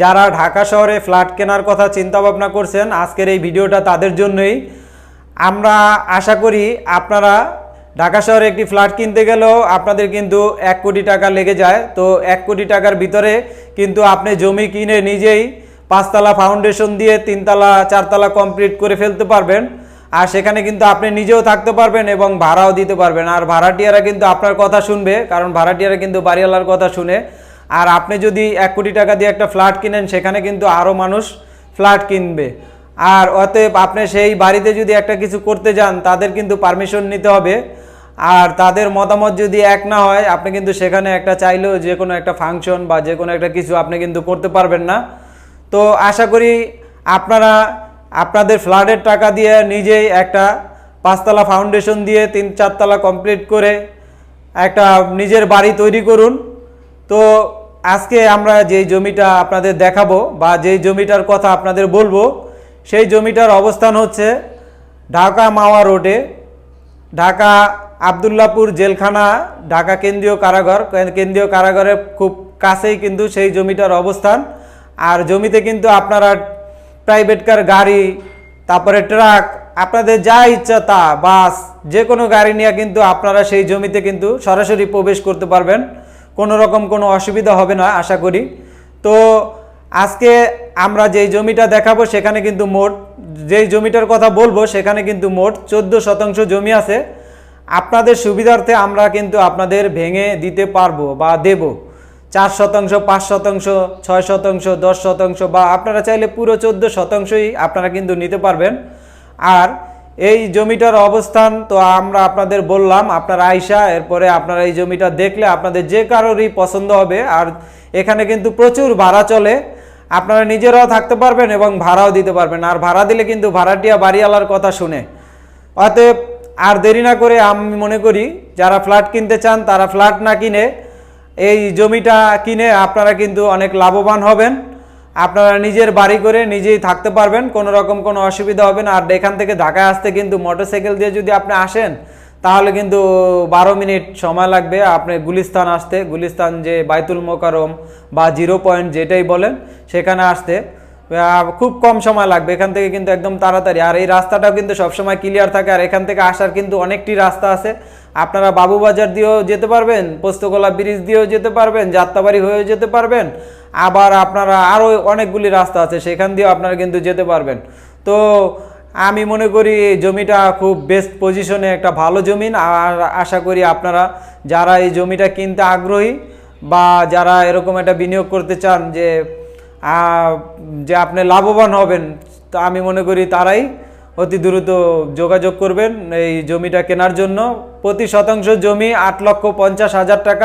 যারা ঢাকা শহরে ফ্ল্যাট কেনার কথা চিন্তা ভাবনা করছেন, আজকের এই ভিডিওটা তাদের জন্যই। আমরা আশা করি আপনারা ঢাকা শহরে একটি ফ্ল্যাট কিনতে গেলেও আপনাদের কিন্তু এক কোটি টাকা লেগে যায়। তো এক কোটি টাকার ভিতরে কিন্তু আপনি জমি কিনে নিজেই পাঁচতলা ফাউন্ডেশন দিয়ে তিনতলা, চারতলা কমপ্লিট করে ফেলতে পারবেন। আর সেখানে কিন্তু আপনি নিজেও থাকতে পারবেন এবং ভাড়াও দিতে পারবেন। আর ভাড়াটিয়ারা কিন্তু আপনার কথা শুনবে, কারণ ভাড়াটিয়ারা কিন্তু বাড়িওয়ালার কথা শুনে আর আপনি যদি এক কোটি টাকা দিয়ে একটা ফ্ল্যাট কিনেন, সেখানে কিন্তু আরও মানুষ ফ্ল্যাট কিনবে। আর অতএব আপনি সেই বাড়িতে যদি একটা কিছু করতে যান, তাদের কিন্তু পারমিশন নিতে হবে। আর তাদের মতামত যদি এক না হয়, আপনি কিন্তু সেখানে একটা চাইলেও যে কোনো একটা ফাংশন বা যে কোনো একটা কিছু আপনি কিন্তু করতে পারবেন না। তো আশা করি আপনারা আপনাদের ফ্ল্যাটের টাকা দিয়ে নিজেই একটা পাঁচতলা ফাউন্ডেশন দিয়ে তিন চারতলা কমপ্লিট করে একটা নিজের বাড়ি তৈরি করুন। তো আজকে আমরা যেই জমিটা আপনাদের দেখাবো বা যেই জমিটার কথা আপনাদের বলব, সেই জমিটার অবস্থান হচ্ছে ঢাকা মাওয়া রোডে, ঢাকা আবদুল্লাপুর জেলখানা, ঢাকা কেন্দ্রীয় কারাগার। কেন্দ্রীয় কারাগারের খুব কাছেই কিন্তু সেই জমিটার অবস্থান। আর জমিতে কিন্তু আপনারা প্রাইভেট কার গাড়ি, তারপরে ট্রাক আপনাদের যা ইচ্ছা তা বাস যে কোনো গাড়ি নিয়ে কিন্তু আপনারা সেই জমিতে কিন্তু সরাসরি প্রবেশ করতে পারবেন। কোনো রকম কোনো অসুবিধা হবে না, আশা করি। তো আজকে আমরা যেই জমিটা দেখাবো, সেখানে কিন্তু মোট যেই জমিটার কথা বলব, সেখানে কিন্তু মোট চোদ্দ শতাংশ জমি আছে। আপনাদের সুবিধার্থে আমরা কিন্তু আপনাদের ভেঙে দিতে পারব বা দেব। চার শতাংশ, পাঁচ শতাংশ, ছয় শতাংশ, দশ শতাংশ বা আপনারা চাইলে পুরো চোদ্দ শতাংশই আপনারা কিন্তু নিতে পারবেন। আর এই জমিটার অবস্থান তো আমরা আপনাদের বললাম, আপনারা আইসা এরপরে আপনারা এই জমিটা দেখলে আপনাদের যে কারোরই পছন্দ হবে। আর এখানে কিন্তু প্রচুর ভাড়া চলে। আপনারা নিজেরাও থাকতে পারবেন এবং ভাড়াও দিতে পারবেন। আর ভাড়া দিলে কিন্তু ভাড়াটিয়া বাড়িওয়ালার কথা শুনে। অতএব আর দেরি না করে আমি মনে করি, যারা ফ্ল্যাট কিনতে চান তারা ফ্ল্যাট না কিনে এই জমিটা কিনে আপনারা কিন্তু অনেক লাভবান হবেন। আপনারা নিজের বাড়ি করে নিজেই থাকতে পারবেন, কোনো রকম কোনো অসুবিধা হবে না। আর এখান থেকে ঢাকায় আসতে কিন্তু মোটরসাইকেল দিয়ে যদি আপনি আসেন, তাহলে কিন্তু বারো মিনিট সময় লাগবে আপনি গুলিস্তান আসতে। গুলিস্তান যে বাইতুল মোকারম বা জিরো পয়েন্ট যেটাই বলেন, সেখানে আসতে। খুব কম সময় লাগবে। এখান থেকে কিন্তু একদম তাড়াতাড়ি। আর এই রাস্তাটাও কিন্তু সবসময় ক্লিয়ার থাকে। আর এখান থেকে আসার কিন্তু অনেকটি রাস্তা আছে। আপনারা বাবুবাজার দিয়েও যেতে পারবেন পোস্তকলা ব্রিজ দিয়েও যেতে পারবেন, যাত্রাবাড়ি হয়েও যেতে পারবেন। আবার আপনারা আরও অনেকগুলি রাস্তা আছে, সেখান দিয়েও আপনারা কিন্তু যেতে পারবেন। তো আমি মনে করি জমিটা খুব বেস্ট পজিশনে একটা ভালো জমিন আর আশা করি আপনারা যারা এই জমিটা কিনতে আগ্রহী বা যারা এরকম একটা বিনিয়োগ করতে চান যে যে আপনি লাভবান হবেন, তা আমি মনে করি তারাই অতি দ্রুত যোগাযোগ করবেন এই জমিটা কেনার জন্য। প্রতি শতাংশ জমি আট লক্ষ পঞ্চাশ হাজার টাকা।